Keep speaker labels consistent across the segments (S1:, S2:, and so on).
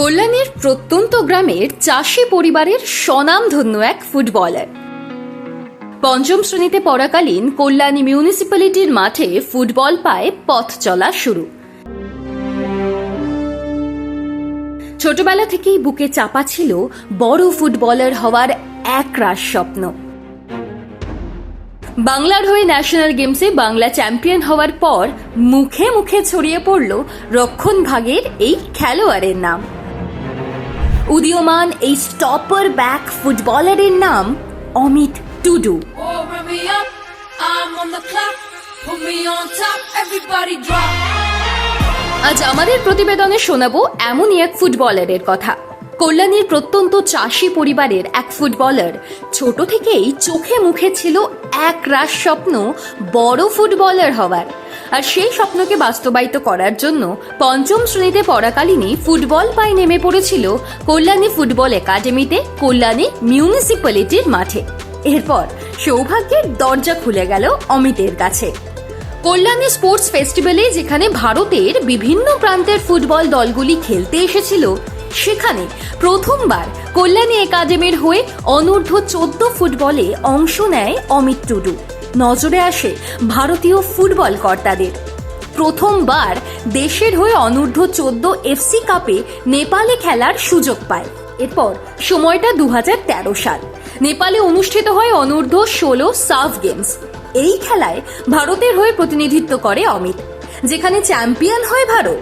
S1: কল্যাণীর প্রত্যন্ত গ্রামের চাষি পরিবারের স্বনামধন্য এক ফুটবলার। পঞ্চম শ্রেণীতে পড়াকালীন কল্যাণী মিউনিসিপ্যালিটির মাঠে ফুটবল পায়ে পথ চলা শুরু। ছোটবেলা থেকেই বুকে চাপা ছিল বড় ফুটবলার হওয়ার এক একরাশ স্বপ্ন। বাংলার হয়ে ন্যাশনাল গেমসে বাংলা চ্যাম্পিয়ন হওয়ার পর মুখে মুখে ছড়িয়ে পড়ল রক্ষণ ভাগের এই খেলোয়াড়ের নাম। উদীয়মান এই স্টপার ব্যাক ফুটবলারের নাম অমিত টুডু।
S2: Oh.
S1: আজ আমাদের প্রতিবেদনে শোনাবো এমনই এক ফুটবলারের কথা। কল্যাণীর প্রত্যন্ত চাষি পরিবারের এক ফুটবলার ছোট থেকেই চোখে মুখে ছিল এক রাস স্বপ্ন বড় ফুটবলার হওয়ার। আর সেই স্বপ্নকে বাস্তবায়িত করার জন্য পঞ্চম শ্রেণীতে পড়াকালীনই ফুটবল পায়ে নেমে পড়েছিল কল্যাণী ফুটবল একাডেমিতে কল্যাণী মিউনিসিপ্যালিটির মাঠে। এরপর সৌভাগ্যের দরজা খুলে গেল অমিতের কাছে। কল্যাণী স্পোর্টস ফেস্টিভ্যালে যেখানে ভারতের বিভিন্ন প্রান্তের ফুটবল দলগুলি খেলতে এসেছিল, সেখানে প্রথমবার কল্যাণী একাডেমির হয়ে অনূর্ধ্ব চোদ্দ ফুটবলে অংশ নেয় অমিত টুডু। নজরে আসে ভারতীয় ফুটবল কর্তাদের। প্রথমবার দেশের হয়ে অনূর্ধ্ব চোদ্দ এফসি কাপে নেপালে খেলার সুযোগ পায়। এরপর সময়টা দু হাজার তেরো সাল। নেপালে অনুষ্ঠিত হয় অনূর্ধ্ব ষোলো সাফ গেমস। এই খেলায় ভারতের হয়ে প্রতিনিধিত্ব করে অমিত, যেখানে চ্যাম্পিয়ন হয় ভারত।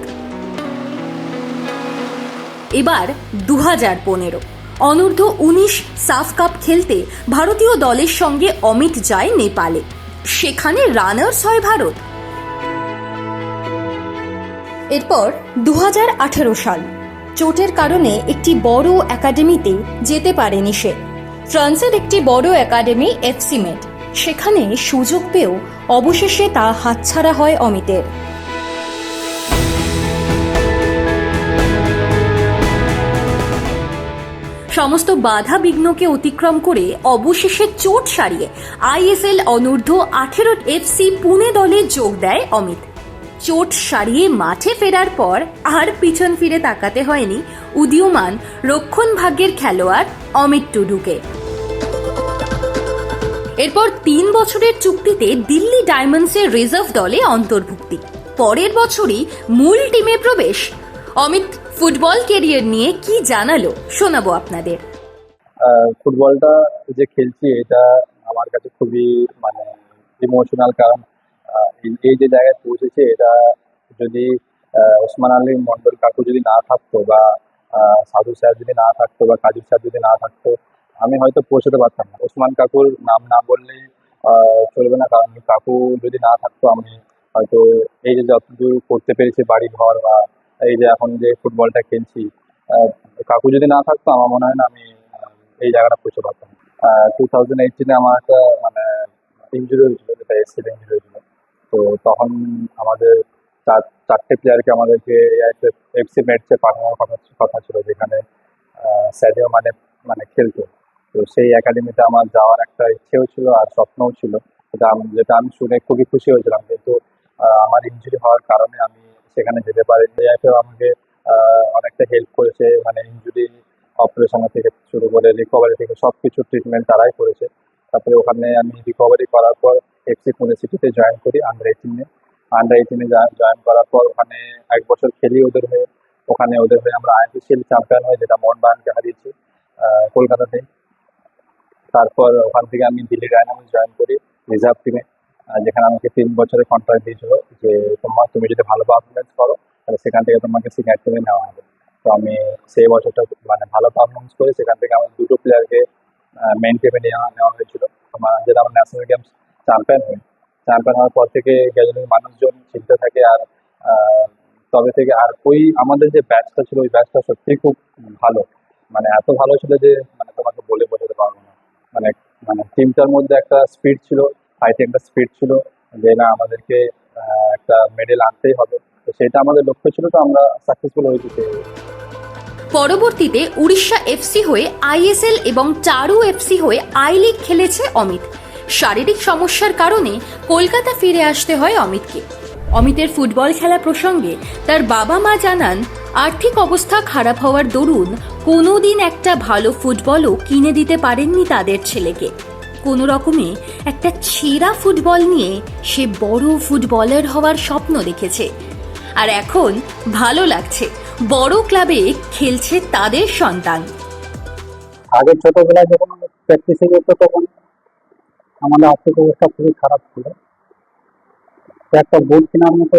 S1: এবার দু হাজার পনেরো। অনূর্ধ্ব উনিশ সাফ কাপ খেলতে ভারতীয় দলের সঙ্গে অমিত যায় নেপালে। সেখানে রানার্স হয় ভারত। এরপর দু হাজার আঠারো সাল। চোটের কারণে একটি বড় একাডেমিতে যেতে পারেনি সে। ফ্রান্সের একটি বড় একাডেমি এফসিমেট সেখানে সুযোগ পেয়েও অবশেষে তা হাতছাড়া হয় অমিতের। সমস্ত বাধা বিঘ্নকে অতিক্রম করে অবশেষে চোট সারিয়ে আইএসএল অনূর্ধ্ব আঠেরো এফসি পুনে দলে যোগ দেয় অমিত। চোট সারিয়ে মাঠে ফেরার পর আর পিছন ফিরে তাকাতে হয়নি উদীয়মান রক্ষণ ভাগ্যের খেলোয়াড় অমিত টুডুকে। এরপর তিন বছরের চুক্তিতে দিল্লি ডায়মন্ডসের রিজার্ভ দলে অন্তর্ভুক্তি। পরের বছরই মূল টিমে প্রবেশ। অমিত ফুটবল কেরিয়ার নিয়ে কি জানালো? শোনাবো আপনাদের।
S3: ফুটবলটা যে খেলছি, এটা আমার কাছে খুবই মানে ইমোশনাল কারণ এই- যে জায়গায় পৌঁছেছে, এটা যদি ওসমান আলী মন্ডল কাকু যদি না থাকতো বা সাধু স্যার যদি না থাকতো বা কাজী স্যার যদি না থাকতো, আমি হয়তো পৌঁছাতে পারতাম না। ওসমান কাকুর নাম না বললেই চলবে না। কারণ, কাকু যদি না থাকতো, আমি হয়তো এই যে যতদূর করতে পেরেছি বাড়ি ঘর বা এই যে এখন যে ফুটবলটা খেলছি কাকু যদি না থাকতো, আমার মনে হয় না আমি এই জায়গাটা পৌঁছে পারতাম। টু থাউজেন্ড এইটিনে আমার একটা মানে ইঞ্জুরি হয়েছিল, যেটা এসিড ইঞ্জুরি হয়েছিল। তো তখন আমাদের চার, চারটে প্লেয়ারকে আমাদেরকে এফসি ম্যাচে পাঠানোর কথা কথা ছিল, যেখানে স্যাডিও মানে মানে খেলতো। তো সেই একাডেমিতে আমার যাওয়ার একটা ইচ্ছেও ছিল আর স্বপ্নও ছিল। যেটা আমি যেটা আমি শুনে খুবই খুশি হয়েছিলাম। কিন্তু আমার ইঞ্জুরি হওয়ার কারণে আমি সেখানে যেতে পারিনি। এআইএফও আমাকে অনেকটা হেল্প করেছে মানে ইঞ্জুরি অপারেশন থেকে শুরু করে রিকভারি থেকে সব কিছু ট্রিটমেন্ট তারাই করেছে। তারপরে ওখানে আমি রিকভারি করার পর এফসি পুনে সিটিতে জয়েন করি আন্ডার এইটিনে আন্ডার এইটিনে জয়েন করার পর ওখানে এক বছর খেলি ওদের হয়ে, ওখানে ওদের হয়ে আমরা আইপিসিএল চ্যাম্পিয়ন হয়ে যেটা মোহনবাগানকে হারিয়েছি কলকাতাতে তারপর ওখান থেকে আমি দিল্লি ডায়নামিক্স জয়েন করি, রিজার্ভ টিমে যেখানে আমাকে তিন বছরের কন্ট্রাক্ট দিয়েছিল যে তোমার তুমি যদি ভালো পারফরমেন্স করো, তাহলে সেখান থেকে তোমাকে সিনিয়র টিমে নেওয়া হবে। তো আমি সেই বছরটা মানে ভালো পারফরমেন্স করে সেখান থেকে আমার দুটো প্লেয়ারকে মেন টিমে নেওয়া নেওয়া হয়েছিল। তোমার যেটা আমার ন্যাশনাল গেমস চ্যাম্পিয়ন হই চ্যাম্পিয়ন হওয়ার পর থেকে গ্যাজুয়ালি মানুষজন চিনতে থাকে আর তবে থেকে আর ওই আমাদের যে ব্যাচটা ছিল, ওই ব্যাচটা সত্যিই খুব ভালো। মানে এত ভালো ছিল যে মানে তোমাকে বলে বোঝাতে পারব না। মানে মানে টিমটার মধ্যে একটা স্পিড ছিল ফাইটে একটা স্পিড ছিল যে না, আমাদেরকে একটা মেডেল আনতেই হবে। তো সেটা আমাদের লক্ষ্য ছিল, তো আমরা সাকসেসফুল হয়েছি
S1: পরবর্তীতে উড়িষ্যা এফসি হয়ে আইএসএল এবং চারু এফসি হয়ে আই লিগ খেলেছে অমিত। শারীরিক সমস্যার কারণে কলকাতা ফিরে আসতে হয় অমিতকে। অমিতের ফুটবল খেলা প্রসঙ্গে তার বাবা মা জানান, আর্থিক অবস্থা খারাপ হওয়ার দরুন কোনোদিন একটা ভালো ফুটবলও কিনে দিতে পারেননি তাদের ছেলেকে। কোনো রকমে একটা ছেঁড়া ফুটবল নিয়ে সে বড় ফুটবলার হওয়ার স্বপ্ন দেখেছে। আর এখন ভালো লাগছে, বড় ক্লাবে খেলছে তাদের সন্তান।
S4: আগে ছোটবেলায় যখন প্র্যাকটিসে যেত তখন আমাদের আর্থিক অবস্থা খুবই খারাপ ছিল। একটা বুট কেনার মতো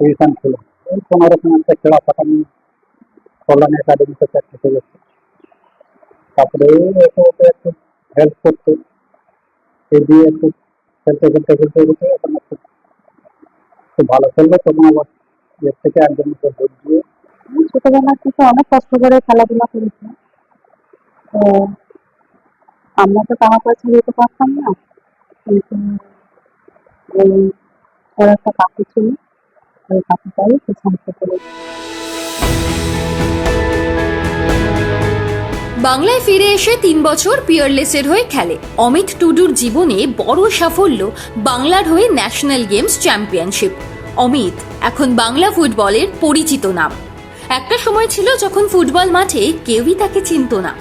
S4: পজিশন ছিল। কোনো রকম একটা খেলা নিয়ে কল্যাণ একাডেমিতে প্র্যাকটিসে গেছে। তারপরে একটু হেল্প করতে এই দিয়ে খেলতে খেলতে খেলতে খেলতে এখন একটু ভালো খেললে তখন আবার এর থেকে একজন বুট দিয়ে
S5: ছোটবেলা থেকে অনেক কষ্ট করে খেলাধুলা করেছি। তো আমরা তো টাকা পয়সা দিতে পারতাম না। কিন্তু ওর একটা কাকু ছিল, ওই কাকুটাই সাহায্য করে
S1: বাংলায় ফিরে এসে তিন বছর পিয়ারলেসের হয়ে খেলে। অমিত টুডুর জীবনে বড় সাফল্য বাংলার হয়ে ন্যাশনাল গেমস চ্যাম্পিয়নশিপ। অমিত, এখন বাংলা ফুটবলের পরিচিত নাম। একটা সময় ছিল যখন ফুটবল মাঠে কেউই তাকে চিনত না।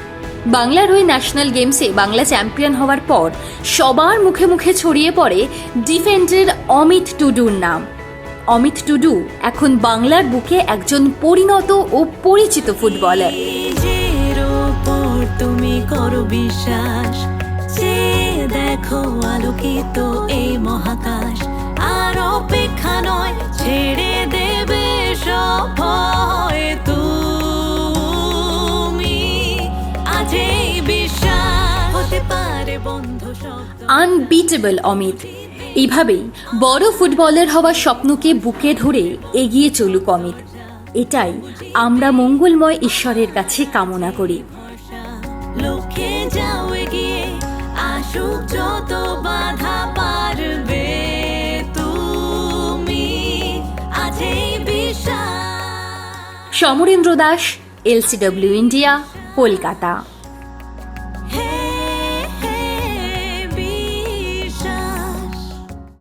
S1: বাংলার হয়ে ন্যাশনাল গেমসে বাংলা চ্যাম্পিয়ন হওয়ার পর সবার মুখে মুখে ছড়িয়ে পড়ে ডিফেন্ডার অমিত টুডুর নাম। অমিত টুডু এখন বাংলার বুকে একজন পরিণত ও পরিচিত ফুটবলার।
S6: তুমি করো বিশ্বাস। যে দেখো আলোকিত এই মহাকাশ। আর অপেক্ষা নয়, ছেড়ে দেবে সব
S1: আনবিটেবল অমিত। এইভাবেই বড় ফুটবলার হওয়ার স্বপ্নকে বুকে ধরে এগিয়ে চলুক অমিত। এটাই আমরা মঙ্গলময় ঈশ্বরের কাছে কামনা করি। Samarendra Das LCW India Kolkata.